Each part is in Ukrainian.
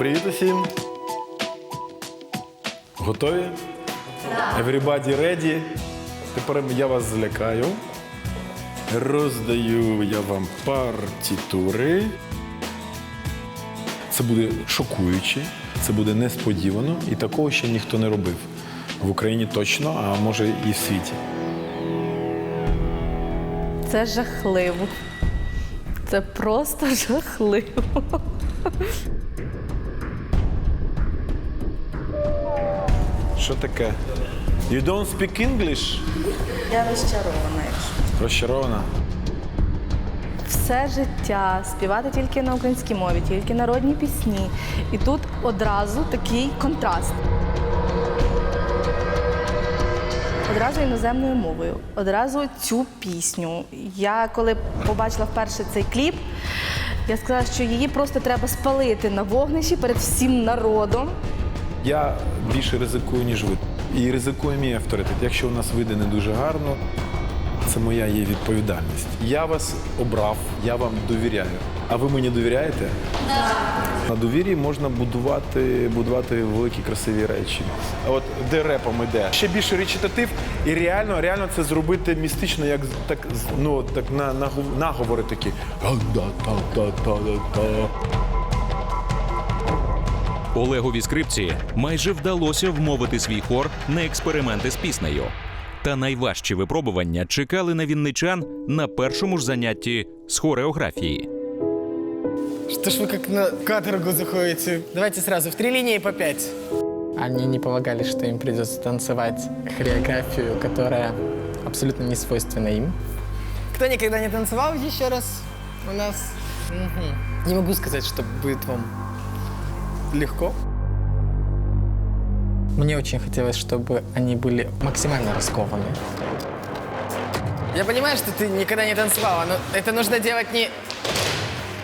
Привіт усім. Готові? Everybody ready? Тепер я вас злякаю. Роздаю я вам партітури. Це буде шокуюче, це буде несподівано, і такого ще ніхто не робив. В Україні точно, а може і в світі. Це жахливо. Це просто жахливо. Що таке? You don't speak English? Я розчарована. Розчарована? Все життя співати тільки на українській мові, тільки народні пісні. І тут одразу такий контраст. Одразу іноземною мовою, одразу цю пісню. Я коли побачила вперше цей кліп, я сказала, що її просто треба спалити на вогнищі перед всім народом. Я більше ризикую, ніж ви. І ризикує мій авторитет. Якщо у нас вийде не дуже гарно, це моя є відповідальність. Я вас обрав, я вам довіряю. А ви мені довіряєте? На довір'ї можна будувати, будувати великі красиві речі. А от де репом іде? Ще більше речитатив, і реально, реально це зробити містично, як так, ну, так на, на, наговори такі. «Га-да-та-та-та-та-та». Олегові скрипці майже вдалося вмовити свій хор на експерименти з піснею. Та найважчі випробування чекали на вінничан на першому ж занятті з хореографії. Что ж вы как на каторгу заходите? Давайте сразу в три линии по пять. Они не полагали, что им придется танцевать хореографию, которая абсолютно не свойственна им. Кто никогда не танцевал, еще раз у нас... Мгм. Не могу сказать, что будет вам легко. Мне очень хотелось, чтобы они были максимально раскованы. Я понимаю, что ты никогда не танцевала, но это нужно делать не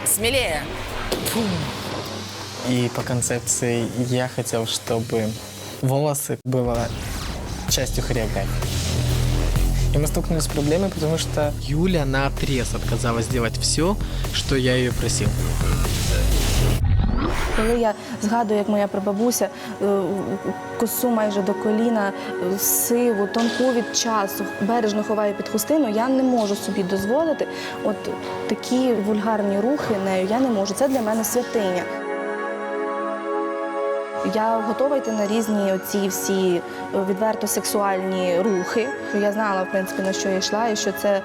смелее. И по концепции я хотел, чтобы волосы было частью хореографии. И мы столкнулись с проблемой, потому что Юля на отрез отказалась делать все, что я ее просил. Коли я згадую, як моя прабабуся е, косу майже до коліна, е, сиву, тонку від часу, бережно ховає під хустину, я не можу собі дозволити от такі вульгарні рухи нею. Я не можу. Це для мене святиня. Я готова йти на різні оці всі е, відверто сексуальні рухи. Я знала, в принципі, на що я йшла, і що це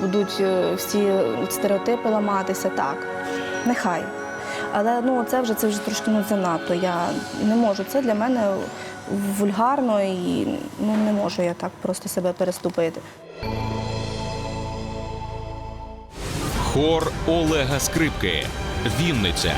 будуть всі стереотипи ламатися. Так, нехай. Але ну це вже це вже трошки ну занадто. Я не можу. Це для мене вульгарно і ну не можу я так просто себе переступити. Хор Олега Скрипки. Вінниця.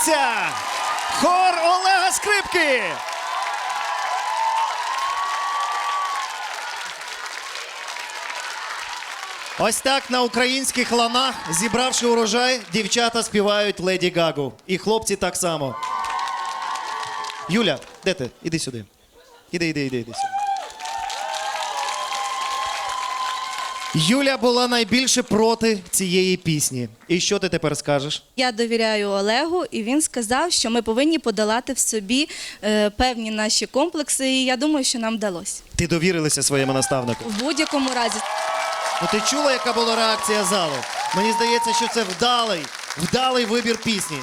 Подивіться! Хор Олега Скрипки! Ось так на українських ланах, зібравши урожай, дівчата співають Леді Гагу. І хлопці так само. Юля, де ти? Іди сюди. Іди, іди, іди, іди сюди. Юля була найбільше проти цієї пісні. І що ти тепер скажеш? Я довіряю Олегу, і він сказав, що ми повинні подолати в собі е, певні наші комплекси. І я думаю, що нам вдалося. Ти довірилася своєму наставнику. В будь-якому разі. Ну ти чула, яка була реакція залу? Мені здається, що це вдалий, вдалий вибір пісні.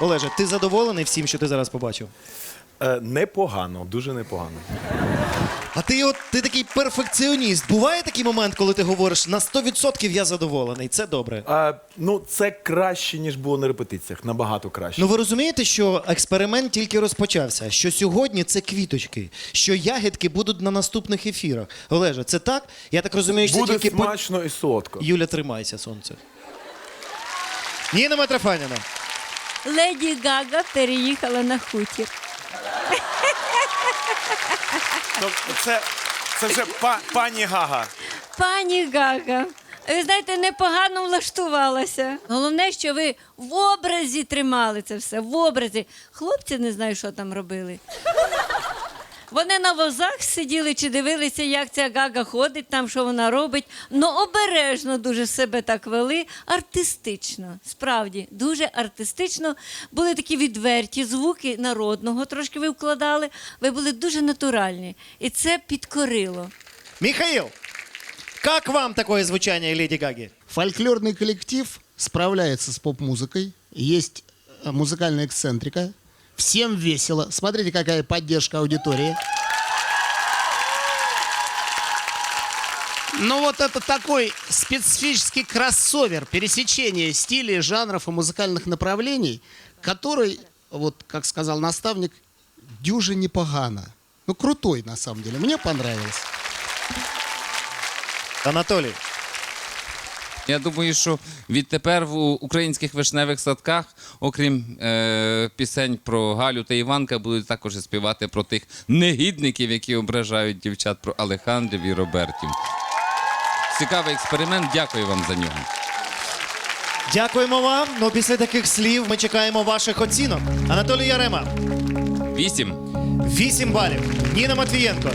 Олеже, ти задоволений всім, що ти зараз побачив? Е, непогано, дуже непогано. А ти от ти такий перфекціоніст. Буває такий момент, коли ти говориш на 100% я задоволений. Це добре. А, ну, це краще, ніж було на репетиціях. Набагато краще. Ну ви розумієте, що експеримент тільки розпочався. Що сьогодні це квіточки, що ягідки будуть на наступних ефірах. Олеже, це так? Я так розумію, що Буде це тільки по- смачно і солодко. Юля, тримайся, сонце. Ніна Митрофанівна. Леді Гага переїхала на хутір. Ну, Це, це вже па, пані Гага. Пані Гага, ви знаєте, непогано влаштувалася. Головне, що ви в образі тримали це все, в образі. Хлопці не знаю, що там робили. Вони на возах сиділи чи дивилися, як ця гага ходить, там що вона робить. Ну обережно дуже себе так вели. Артистично, справді, дуже артистично. Були такі відверті звуки народного, трошки ви вкладали. Ви були дуже натуральні. І це підкорило. Михаил, как вам такое звучание Леди Гаги? Фольклорный коллектив справляется с поп-музыкой. Есть э, музыкальная эксцентрика. Всем весело. Смотрите, какая поддержка аудитории. Ну вот это такой специфический кроссовер, пересечение стилей, жанров и музыкальных направлений, который, вот как сказал наставник, дюже непогано. Ну крутой на самом деле, мне понравилось. Анатолій. Я думаю, що відтепер в українських вишневих садках, окрім е, пісень про Галю та Іванка, будуть також співати про тих негідників, які ображають дівчат про Алехандрів і Робертів. Цікавий експеримент. Дякую вам за нього. Дякуємо вам. Ну, після таких слів ми чекаємо ваших оцінок. Анатолій Ярема, Вісім. 8 балів. Ніна Матвієнко,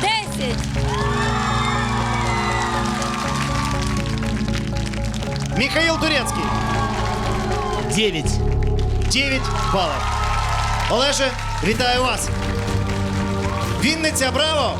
Десять! Михаїл Турецкий. 9. 9 балів. Олеже, вітаю вас. Вінниця, браво!